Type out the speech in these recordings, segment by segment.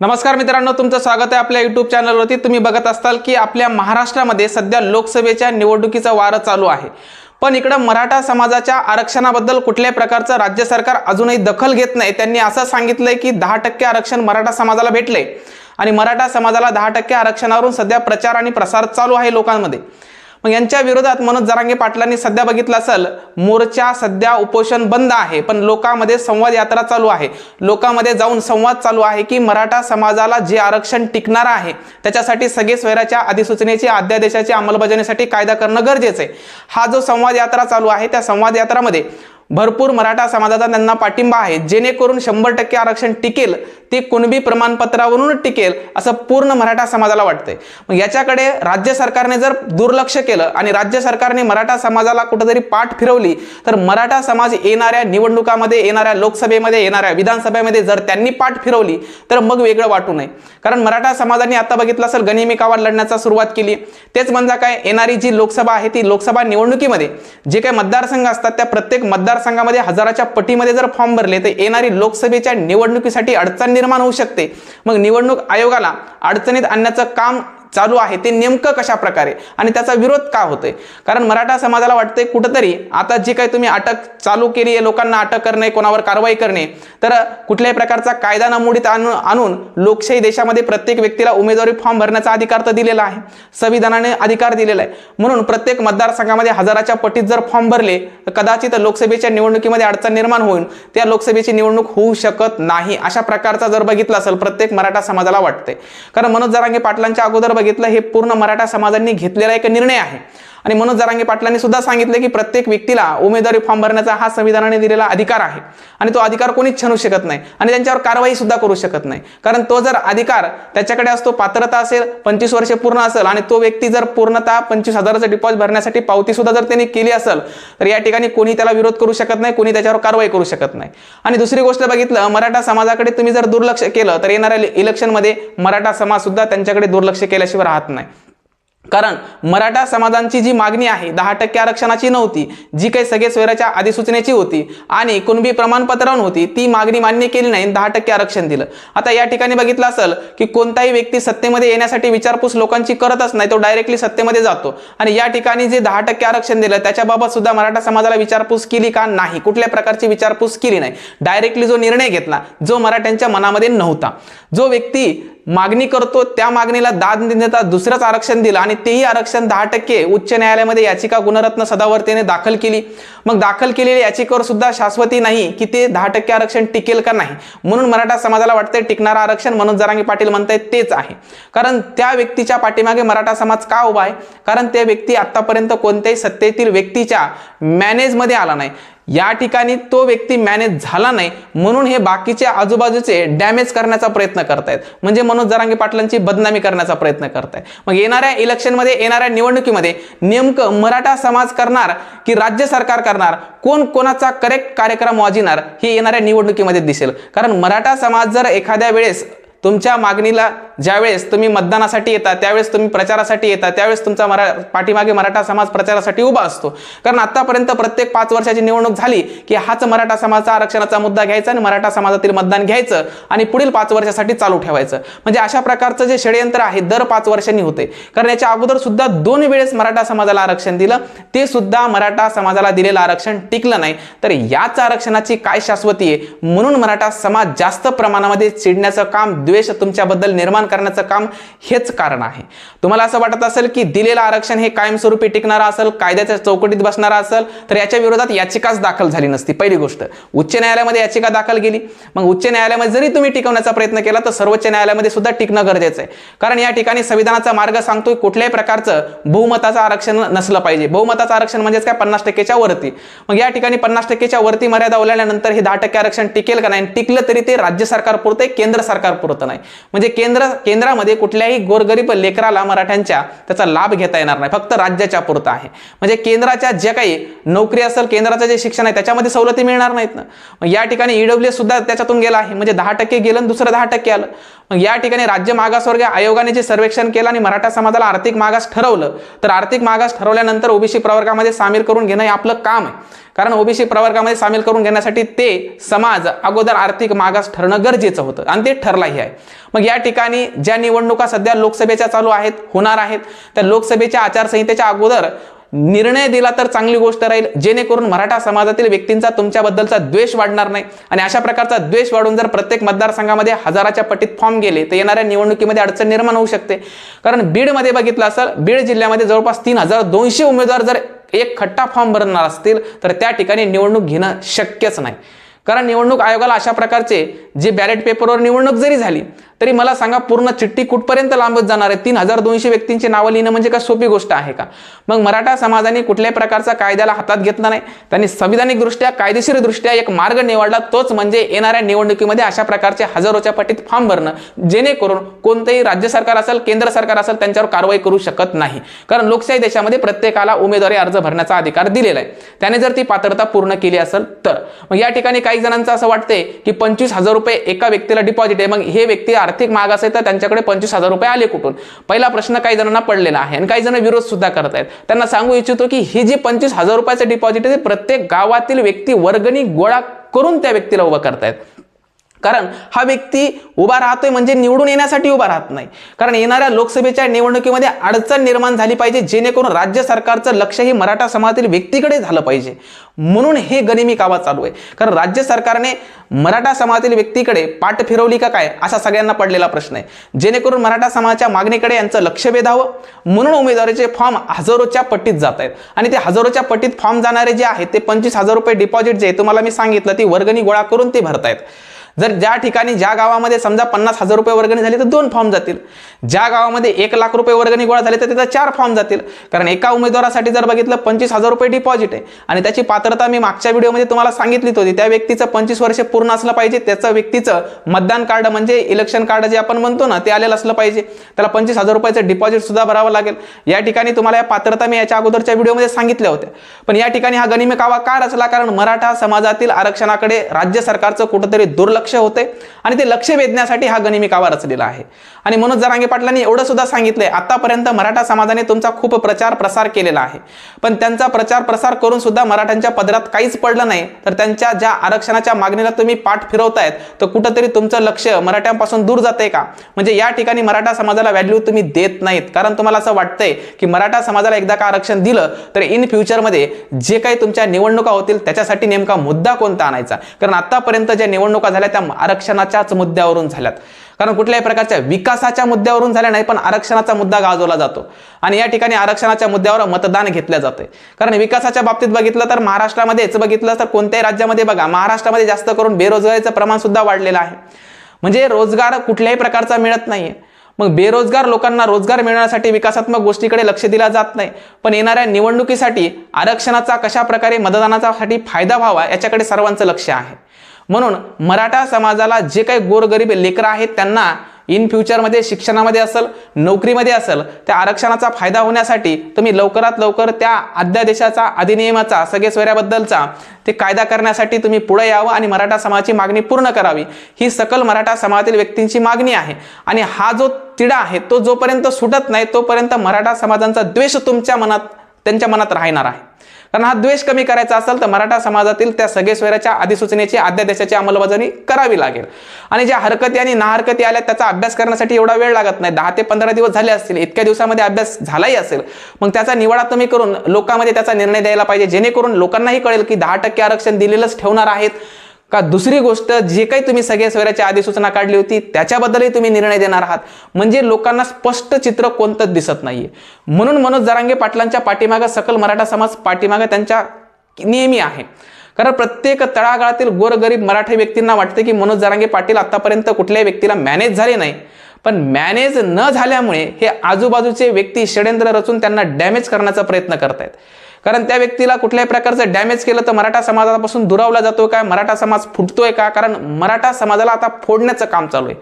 नमस्कार मित्रांनो तुमचं स्वागत आहे आपल्या युट्यूब चॅनलवरती तुम्ही बघत असताल की आपल्या महाराष्ट्रामध्ये सध्या लोकसभेच्या निवडणुकीचा वारं चालू आहे. पण इकडं मराठा समाजाच्या आरक्षणाबद्दल कुठल्याही प्रकारचं राज्य सरकार अजूनही दखल घेत नाही त्यांनी असं सांगितलंय की दहा टक्के आरक्षण मराठा समाजाला भेटले आणि मराठा समाजाला दहा टक्के आरक्षणावरून सध्या प्रचार आणि प्रसार चालू आहे लोकांमध्ये. मग यांच्या विरोधात मनोज जरांगे पाटलांनी सध्या बघितलं असेल मोर्चा सध्या उपोषण बंद आहे पण लोकांमध्ये संवाद यात्रा चालू आहे. लोकांमध्ये जाऊन संवाद चालू आहे की मराठा समाजाला जे आरक्षण टिकणार आहे त्याच्यासाठी सगळे स्वैराच्या अधिसूचनेची अध्यादेशाची अंमलबजावणीसाठी कायदा करणं गरजेचं आहे. हा जो संवाद यात्रा चालू आहे त्या संवाद यात्रामध्ये भरपूर मराठा समाजाचा त्यांना पाठिंबा आहे. जेणेकरून शंभर टक्के आरक्षण टिकेल ते कुणबी प्रमाणपत्रावरून टिकेल असं पूर्ण मराठा समाजाला वाटतंय. मग याच्याकडे राज्य सरकारने जर दुर्लक्ष केलं आणि राज्य सरकारने मराठा समाजाला कुठेतरी पाठ फिरवली तर मराठा समाज येणाऱ्या निवडणुकामध्ये येणाऱ्या लोकसभेमध्ये येणाऱ्या विधानसभेमध्ये जर त्यांनी पाठ फिरवली तर मग वेगळं वाटू नये. कारण मराठा समाजाने आता बघितलं असेल गनिमी कावाड लढण्याचा सुरुवात केली. तेच म्हणजे काय येणारी जी लोकसभा आहे ती लोकसभा निवडणुकीमध्ये. जे काही मतदारसंघ असतात त्या प्रत्येक मतदार मतदारसंघामध्ये हजाराच्या पटीमध्ये जर फॉर्म भरले तर येणारी लोकसभेच्या निवडणुकीसाठी अडचण निर्माण होऊ शकते. मग निवडणूक आयोगाला अडचणीत आणण्याचं काम चालू आहे ते नेमकं कशा प्रकारे? आणि त्याचा विरोध का होतोय? कारण मराठा समाजाला वाटतंय कुठंतरी आता जी काही तुम्ही अटक चालू केली आहे लोकांना अटक करणे कोणावर कारवाई करणे तर कुठल्याही प्रकारचा कायदा नमुडीत आणून आणून लोकशाही देशामध्ये प्रत्येक व्यक्तीला उमेदवारी फॉर्म भरण्याचा अधिकार तर दिलेला आहे. संविधानाने अधिकार दिलेला आहे. म्हणून प्रत्येक मतदारसंघामध्ये हजाराच्या पटीत जर फॉर्म भरले तर कदाचित लोकसभेच्या निवडणुकीमध्ये अडचण निर्माण होईल त्या लोकसभेची निवडणूक होऊ शकत नाही. अशा प्रकारचा जर बघितलं असेल प्रत्येक मराठा समाजाला वाटते कारण मनोज जरांगे पाटलांच्या अगोदर बघितलं हे पूर्ण मराठा समाजांनी घेतलेला एक निर्णय आहे. आणि मनोज जरांगे पाटलांनी सुद्धा सांगितले की प्रत्येक व्यक्तीला उमेदवारी फॉर्म भरण्याचा हा संविधानाने दिलेला अधिकार आहे. आणि तो अधिकार कोणीच छणू शकत नाही. आणि त्यांच्यावर कारवाई सुद्धा करू शकत नाही. कारण तो जर अधिकार त्याच्याकडे असतो पात्रता असेल पंचवीस वर्षे पूर्ण असेल आणि तो व्यक्ती जर पूर्णतः पंचवीस हजाराचं डिपॉझिट भरण्यासाठी पावती सुद्धा जर त्यांनी केली असेल तर या ठिकाणी कोणी त्याला विरोध करू शकत नाही कोणी त्याच्यावर कारवाई करू शकत नाही. आणि दुसरी गोष्ट बघितलं मराठा समाजाकडे तुम्ही जर दुर्लक्ष केलं तर येणाऱ्या इलेक्शनमध्ये मराठा समाज सुद्धा त्यांच्याकडे दुर्लक्ष केल्याशिवाय राहत नाही. कारण मराठा समाजांची जी मागणी आहे दहा टक्के आरक्षणाची नव्हती जी काही सगळे स्वैराच्या अधिसूचनेची होती आणि कुणबी प्रमाणपत्रावर होती ती मागणी मान्य केली नाही दहा टक्के आरक्षण दिलं. आता या ठिकाणी बघितलं असेल की कोणताही व्यक्ती सत्तेमध्ये येण्यासाठी विचारपूस लोकांची करतच नाही तो डायरेक्टली सत्तेमध्ये जातो. आणि या ठिकाणी जे दहा टक्के आरक्षण दिलं त्याच्याबाबत सुद्धा मराठा समाजाला विचारपूस केली का नाही? कुठल्या प्रकारची विचारपूस केली नाही? डायरेक्टली जो निर्णय घेतला जो मराठ्यांच्या मनामध्ये नव्हता. जो व्यक्ती मागणी करतो त्या मागणीला दाद न देता दुसरंच आरक्षण दिलं आणि तेही आरक्षण दहा टक्के उच्च न्यायालयामध्ये याचिका गुणरत्न सदावर्तीने दाखल केली. मग दाखल केलेल्या याचिकेवर सुद्धा शाश्वती नाही की ते दहा टक्के आरक्षण टिकेल का नाही? म्हणून मराठा समाजाला वाटतंय टिकणारं आरक्षण मनोज जरांगे पाटील म्हणतायत तेच आहे. कारण त्या व्यक्तीच्या पाठीमागे मराठा समाज का उभा आहे? कारण ते व्यक्ती आतापर्यंत कोणत्याही सत्तेतील व्यक्तीच्या मॅनेजमध्ये आला नाही. या ठिकाणी तो व्यक्ती मॅनेज झाला नाही म्हणून हे बाकीचे आजूबाजूचे डॅमेज करण्याचा प्रयत्न करतायत. म्हणजे मनोज जरांगे पाटलांची बदनामी करण्याचा प्रयत्न करतायत. मग येणाऱ्या इलेक्शनमध्ये येणाऱ्या निवडणुकीमध्ये नेमकं मराठा समाज करणार की राज्य सरकार करणार? कोण कोणाचा करेक्ट कार्यक्रम वाजिणार हे येणाऱ्या निवडणुकीमध्ये दिसेल. कारण मराठा समाज जर एखाद्या वेळेस तुमच्या मागणीला ज्यावेळेस तुम्ही मतदानासाठी येता त्यावेळेस तुम्ही प्रचारासाठी येता त्यावेळेस तुमचा मरा पाठीमागे मराठा समाज प्रचारासाठी उभा असतो. कारण आतापर्यंत प्रत्येक पाच वर्षाची निवडणूक झाली की हाच मराठा समाजाचा आरक्षणाचा मुद्दा घ्यायचा आणि मराठा समाजातील मतदान घ्यायचं आणि पुढील पाच वर्षासाठी चालू ठेवायचं. म्हणजे अशा प्रकारचं जे षडयंत्र आहे दर पाच वर्षांनी होते. कारण याच्या अगोदर सुद्धा दोन वेळेस मराठा समाजाला आरक्षण दिलं. ते सुद्धा मराठा समाजाला दिलेलं आरक्षण टिकलं नाही. तर याच आरक्षणाची काय शाश्वती आहे? म्हणून मराठा समाज जास्त प्रमाणामध्ये चिडण्याचं काम द्वेष तुमच्याबद्दल निर्माण करण्याचं काम हेच कारण आहे. तुम्हाला असं वाटत असेल की दिलेलं आरक्षण हे कायमस्वरूपी टिकणारं असेल कायद्याच्या चौकटीत बसणारं असेल तर याच्या विरोधात याचिकाच दाखल झाली नसती. पहिली गोष्ट उच्च न्यायालयामध्ये याचिका दाखल केली मग उच्च न्यायालयामध्ये जरी तुम्ही टिकवण्याचा प्रयत्न केला तर सर्वोच्च न्यायालयामध्ये सुद्धा टिकणं गरजेचं आहे. कारण या ठिकाणी संविधानाचा मार्ग सांगतोय कुठल्याही प्रकारचं बहुमताचं आरक्षण नसलं पाहिजे. बहुमताचं आरक्षण म्हणजेच काय? पन्नास टक्केच्या वरती. मग या ठिकाणी पन्नास टक्केच्या वरती मर्यादा ओलांडल्यानंतर हे दहा टक्के आरक्षण टिकेल का नाही? टिकलं तरी ते राज्य सरकार पुरतं केंद्र सरकार पुरतं. नाही. म्हणजे केंद्र केंद्रामध्ये कुठल्याही गोरगरीब लेकराला मराठ्यांच्या त्याचा लाभ घेता येणार नाही. फक्त राज्याच्या पुरता आहे. म्हणजे केंद्राच्या ज्या काही नोकरी असेल केंद्राचं जे शिक्षण आहे त्याच्यामध्ये सवलती मिळणार नाहीत ना. मग या ठिकाणी ईडब्ल्यू सुद्धा त्याच्यातून गेला आहे. म्हणजे दहा टक्के गेलं आणि दुसरं दहा टक्के आलं. मग या ठिकाणी राज्य मागासवर्ग आयोगाने जे सर्वेक्षण केलं आणि मराठा समाजाला आर्थिक मागास ठरवलं तर आर्थिक मागास ठरवल्यानंतर ओबीसी प्रवर्गामध्ये सामील करून घेणं हे आपलं काम आहे. कारण ओबीसी प्रवर्गामध्ये सामील करून घेण्यासाठी ते समाज अगोदर आर्थिक मागास ठरणं गरजेचं होतं. आणि ते ठरलाही आहे. मग या ठिकाणी ज्या निवडणुका सध्या लोकसभेच्या चालू आहेत होणार आहेत त्या लोकसभेच्या आचारसंहितेच्या अगोदर निर्णय दिला तर चांगली गोष्ट राहील. जेणेकरून मराठा समाजातील व्यक्तींचा तुमच्याबद्दलचा द्वेष वाढणार नाही. आणि अशा प्रकारचा द्वेष वाढून जर प्रत्येक मतदारसंघामध्ये हजाराच्या पटीत फॉर्म गेले तर येणाऱ्या निवडणुकीमध्ये अडचण निर्माण होऊ शकते. कारण बीडमध्ये बघितलं असेल बीड जिल्ह्यामध्ये जवळपास तीन हजार दोनशे उमेदवार जर एक खट्टा फॉर्म भरणार असतील तर त्या ठिकाणी निवडणूक घेणं शक्यच नाही. कारण निवडणूक आयोगाला अशा प्रकारचे जे बॅलेट पेपरवर निवडणूक जरी झाली तरी मला सांगा पूर्ण चिठ्ठी कुठपर्यंत लांबत जाणार आहे? तीन हजार दोनशे व्यक्तींची नावं लिहिणं म्हणजे का सोपी गोष्ट आहे का? मग मराठा समाजाने कुठल्याही प्रकारचा कायद्याला हातात घेतला नाही. त्यांनी संविधानिकदृष्ट्या कायदेशीरदृष्ट्या एक मार्ग निवडला. तोच म्हणजे येणाऱ्या निवडणुकीमध्ये अशा प्रकारचे हजारोच्या पटीत फॉर्म भरणं. जेणेकरून कोणतंही राज्य सरकार असेल केंद्र सरकार असेल त्यांच्यावर कारवाई करू शकत नाही. कारण लोकशाही देशामध्ये प्रत्येकाला उमेदवारी अर्ज भरण्याचा अधिकार दिलेला आहे. त्याने जर ती पात्रता पूर्ण केली असेल तर. मग या ठिकाणी काही जणांचं असं वाटतंय की पंचवीस हजार रुपये एका व्यक्तीला डिपॉझिट आहे. मग हे व्यक्ती आर्थिक मागास आहे तर त्यांच्याकडे पंचवीस हजार रुपये आले कुठून? पहिला प्रश्न काही जणांना पडलेला आहे आणि काही जण विरोध सुद्धा करत आहेत. त्यांना सांगू इच्छितो की ही जी पंचवीस हजार रुपयाचं डिपॉझिट आहे ते प्रत्येक गावातील व्यक्ती वर्गणी गोळा करून त्या व्यक्तीला उभं करतायत. कारण हा व्यक्ती उभा राहतोय म्हणजे निवडून येण्यासाठी उभा राहत नाही. कारण येणाऱ्या लोकसभेच्या निवडणुकीमध्ये अडचण निर्माण झाली पाहिजे जेणेकरून राज्य सरकारचं लक्षही मराठा समाजातील व्यक्तीकडे झालं पाहिजे. म्हणून हे गनिमी कावा चालू आहे. कारण राज्य सरकारने मराठा समाजातील व्यक्तीकडे पाठ फिरवली का काय असा सगळ्यांना पडलेला प्रश्न आहे. जेणेकरून मराठा समाजाच्या मागणीकडे यांचं लक्ष वेधावं. म्हणून उमेदवारीचे फॉर्म हजारोच्या पट्टीत जात आहेत. आणि ते हजारोच्या पट्टीत फॉर्म जाणारे जे आहेत ते पंचवीस हजार रुपये डिपॉझिट जे आहे तुम्हाला मी सांगितलं ती वर्गणी गोळा करून ते भरतायत. जर ज्या ठिकाणी ज्या गावामध्ये समजा पन्नास हजार रुपये वर्गणी झाली तर दोन फॉर्म जातील. ज्या गावामध्ये एक लाख रुपये वर्गणी गोळा झाले तर त्याचा चार फॉर्म जातील. कारण एका उमेदवारासाठी जर बघितलं पंचवीस हजार रुपये डिपॉझिट आहे. आणि त्याची पात्रता मी मागच्या व्हिडिओमध्ये तुम्हाला सांगितलीच होती. त्या व्यक्तीचं पंचवीस वर्ष पूर्ण असलं पाहिजे. त्याचं व्यक्तीचं मतदान कार्ड म्हणजे इलेक्शन कार्ड जे आपण म्हणतो ना ते आलेलं असलं पाहिजे. त्याला पंचवीस हजार रुपयाचं डिपॉझिट सुद्धा भरावं लागेल. या ठिकाणी तुम्हाला या पात्रता मी याच्या अगोदरच्या व्हिडिओमध्ये सांगितल्या होत्या. पण या ठिकाणी हा गनिमी कावा का रचला? कारण मराठा समाजातील आरक्षणाकडे राज्य सरकारचं कुठंतरी दुर्लक्ष होते आणि ते लक्ष वेधण्यासाठी हा गणिमिकावा रचलेला आहे. आणि मनोज जरांगे पाटलांनी एवढं सुद्धा सांगितलंय आतापर्यंत मराठा समाजाने तुमचा खूप प्रचार प्रसार केलेला आहे. पण त्यांचा प्रचार प्रसार करून सुद्धा मराठ्यांच्या पदरात काहीच पडलं नाही. तर त्यांच्या ज्या आरक्षणाच्या मागणीला तुम्ही पाठ फिरवतायत तर कुठंतरी तुमचं लक्ष मराठ्यांपासून दूर जाते का? म्हणजे या ठिकाणी मराठा समाजाला व्हॅल्यू तुम्ही देत नाहीत. कारण तुम्हाला असं वाटतंय की मराठा समाजाला एकदा का आरक्षण दिलं तर इन फ्युचरमध्ये जे काही तुमच्या निवडणुका होतील त्याच्यासाठी नेमका मुद्दा कोणता आणायचा? कारण आतापर्यंत ज्या निवडणुका झाल्या त्या आरक्षणाच्याच मुद्द्यावरून झाल्यात. कारण कुठल्याही प्रकारच्या विकासाच्या मुद्द्यावरून झाल्या नाही पण आरक्षणाचा मुद्दा गाजवला जातो. आणि या ठिकाणी आरक्षणाच्या मुद्द्यावर मतदान घेतलं जाते कारण विकासाच्या बाबतीत बघितलं तर महाराष्ट्रामध्येच बघितलं तर कोणत्याही राज्यामध्ये बघा महाराष्ट्रामध्ये जास्त करून बेरोजगारीचं प्रमाण सुद्धा वाढलेलं आहे. म्हणजे रोजगार कुठल्याही प्रकारचा मिळत नाहीये. मग बेरोजगार लोकांना रोजगार मिळवण्यासाठी विकासात्मक गोष्टीकडे लक्ष दिला जात नाही. पण येणाऱ्या निवडणुकीसाठी आरक्षणाचा कशा प्रकारे मतदानासाठी फायदा व्हावा याच्याकडे सर्वांचं लक्ष आहे. म्हणून मराठा समाजाला जे काही गोरगरीब लेकरं आहेत त्यांना इन फ्युचरमध्ये शिक्षणामध्ये असेल नोकरीमध्ये असेल त्या आरक्षणाचा फायदा होण्यासाठी तुम्ही लवकरात लवकर त्या अध्यादेशाचा अधिनियमाचा सगळे सोयऱ्याबद्दलचा ते कायदा करण्यासाठी तुम्ही पुढे यावं आणि मराठा समाजाची मागणी पूर्ण करावी. ही सकल मराठा समाजातील व्यक्तींची मागणी आहे. आणि हा जो तिढा आहे तो जोपर्यंत सुटत नाही तोपर्यंत मराठा समाजांचा द्वेष तुमच्या मनात त्यांच्या मनात राहणार आहे. कारण हा द्वेष कमी करायचा असेल तर मराठा समाजातील त्या सगळे स्वैराच्या अधिसूचनेची अध्यादेशाची अंमलबजावणी करावी लागेल. आणि ज्या हरकती आणि नाहरकती आल्या त्याचा अभ्यास करण्यासाठी एवढा वेळ लागत नाही. दहा ते पंधरा दिवस झाले असतील इतक्या दिवसामध्ये अभ्यास झालाही असेल. मग त्याचा निवाडा तुम्ही करून लोकांमध्ये त्याचा निर्णय द्यायला पाहिजे जेणेकरून लोकांनाही कळेल की दहा टक्के आरक्षण दिलेलंच ठेवणार आहेत. का दुसरी गोष्ट जे काही तुम्ही सगळ्या स्वैराची अधिसूचना काढली होती त्याच्याबद्दलही तुम्ही निर्णय देणार आहात. म्हणजे लोकांना स्पष्ट चित्र कोणतंच दिसत नाहीये. म्हणून मनोज जरांगे पाटलांच्या पाठीमागं सकल मराठा समाज पाठीमागं त्यांच्या नेहमी आहे. कारण प्रत्येक तळागाळातील गोरगरीब मराठी व्यक्तींना वाटते की मनोज जरांगे पाटील आतापर्यंत कुठल्याही व्यक्तीला मॅनेज झाले नाही. पण मॅनेज न झाल्यामुळे हे आजूबाजूचे व्यक्ती षडेंद्र रचून त्यांना डॅमेज करण्याचा प्रयत्न करतायत. कारण त्या व्यक्तीला कुठल्याही प्रकारचं डॅमेज केलं तर मराठा समाजापासून दुरावला जातो काय मराठा समाज फुटतोय का? कारण मराठा समाजाला आता फोडण्याचं काम चालू आहे.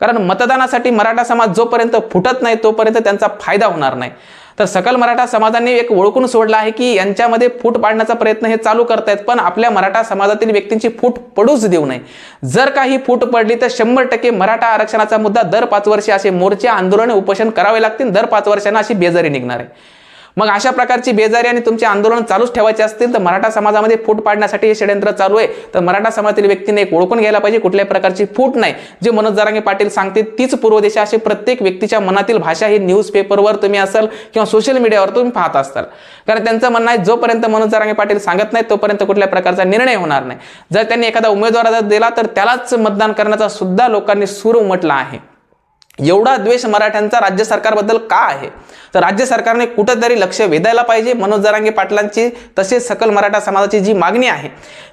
कारण मतदानासाठी मराठा समाज जोपर्यंत फुटत नाही तोपर्यंत त्यांचा फायदा होणार नाही. तर सकल मराठा समाजाने एक ओळखून सोडलं आहे की यांच्यामध्ये फूट पाडण्याचा प्रयत्न हे चालू करतायत पण आपल्या मराठा समाजातील व्यक्तींची फूट पडूच देऊ नये. जर काही फूट पडली तर शंभर टक्के मराठा आरक्षणाचा मुद्दा दर पाच वर्षे असे मोर्चे आंदोलन उपोषण करावे लागतील दर पाच वर्षांना अशी बेजारी निघणार आहे. मग अशा प्रकारची बेजारी आणि तुमचे आंदोलन चालूच ठेवायचे असतील तर मराठा समाजामध्ये फूट पाडण्यासाठी हे षडयंत्र चालू आहे. तर मराठा समाजातील व्यक्तीने एक ओळखून घ्यायला पाहिजे कुठल्याही प्रकारची फूट नाही. जे मनोज जरांगे पाटील सांगते तीच पूर्व दिशा अशी प्रत्येक व्यक्तीच्या मनातील भाषा ही न्यूज पेपरवर तुम्ही असाल किंवा सोशल मीडियावर तुम्ही पाहत असताल. कारण त्यांचं म्हणणं आहे जोपर्यंत मनोज जरांगे पाटील सांगत नाही तोपर्यंत कुठल्या प्रकारचा निर्णय होणार नाही. जर त्यांनी एखादा उमेदवार जर दिला तर त्यालाच मतदान करण्याचा सुद्धा लोकांनी सूर उमटला आहे. एवढा द्वेष मराठ्यांचा राज्य सरकारबद्दल का आहे? तर राज्य सरकारने कुठंतरी लक्ष वेधायला पाहिजे. मनोज जरांगे पाटलांची तसेच सकल मराठा समाजाची जी मागणी आहे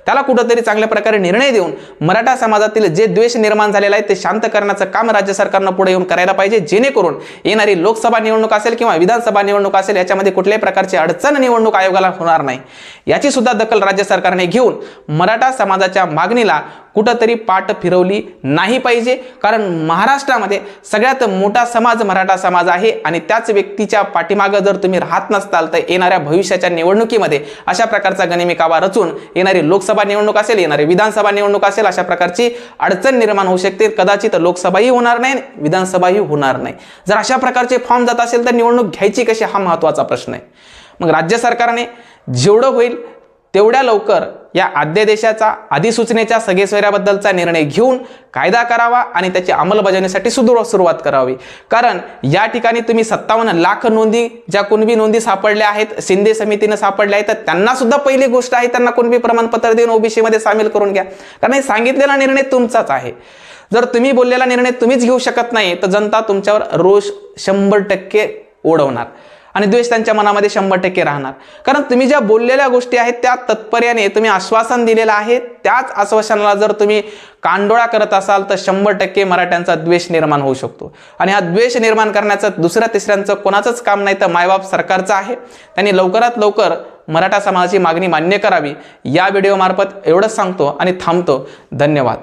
त्याला कुठंतरी चांगल्या प्रकारे निर्णय देऊन मराठा समाजातील जे द्वेष निर्माण झालेला आहे ते शांत करण्याचं काम राज्य सरकारनं पुढे येऊन करायला पाहिजे. जेणेकरून येणारी लोकसभा निवडणूक असेल किंवा विधानसभा निवडणूक असेल याच्यामध्ये कुठल्याही प्रकारची अडचण निवडणूक आयोगाला होणार नाही. याची सुद्धा दखल राज्य सरकारने घेऊन मराठा समाजाच्या मागणीला कुठंतरी पाठ फिरवली नाही पाहिजे. कारण महाराष्ट्रामध्ये सगळ्यात मोठा समाज मराठा समाज आहे आणि त्याच व्यक्तीच्या पाठीमागं जर तुम्ही राहत नसताल तर येणाऱ्या भविष्याच्या निवडणुकीमध्ये अशा प्रकारचा गणिमिकावा रचून येणारी लोकसभा निवडणूक असेल येणारी विधानसभा निवडणूक असेल अशा प्रकारची अडचण निर्माण होऊ शकते. कदाचित लोकसभाही होणार नाही विधानसभाही होणार नाही. जर अशा प्रकारचे फॉर्म जात असेल तर निवडणूक घ्यायची कशी हा महत्त्वाचा प्रश्न आहे. मग राज्य सरकारने जेवढं होईल तेवढ्या लवकर या अध्यादेशाचा अधिसूचनेच्या सगेसोयऱ्याबद्दलचा निर्णय घेऊन कायदा करावा आणि त्याची अंमलबजावणीसाठी सुदृढ सुरुवात करावी. कारण या ठिकाणी तुम्ही सत्तावन्न लाख नोंदी ज्या कुणबी नोंदी सापडल्या आहेत शिंदे समितीनं सापडल्या आहेत तर त्यांना सुद्धा पहिली गोष्ट आहे त्यांना कुणबी प्रमाणपत्र देऊन ओबीसीमध्ये सामील करून घ्या. कारण हे सांगितलेला निर्णय तुमचाच आहे. जर तुम्ही बोललेला निर्णय तुम्हीच घेऊ शकत नाही तर जनता तुमच्यावर रोष शंभर टक्के ओढवणार. आणि द्वेष त्यांच्या मनामध्ये शंभर टक्के राहणार. कारण तुम्ही ज्या बोललेल्या गोष्टी आहेत त्या तत्पर्याने तुम्ही आश्वासन दिलेलं आहे त्याच आश्वासनाला जर तुम्ही कांडोळा करत असाल तर शंभर टक्के मराठ्यांचा द्वेष निर्माण होऊ शकतो. आणि हा द्वेष निर्माण करण्याचं दुसऱ्या तिसऱ्यांचं कोणाचंच काम नाही तर मायबाप सरकारचं आहे. त्यांनी लवकरात लवकर मराठा समाजाची मागणी मान्य करावी. या व्हिडिओमार्फत एवढंच सांगतो आणि थांबतो. धन्यवाद.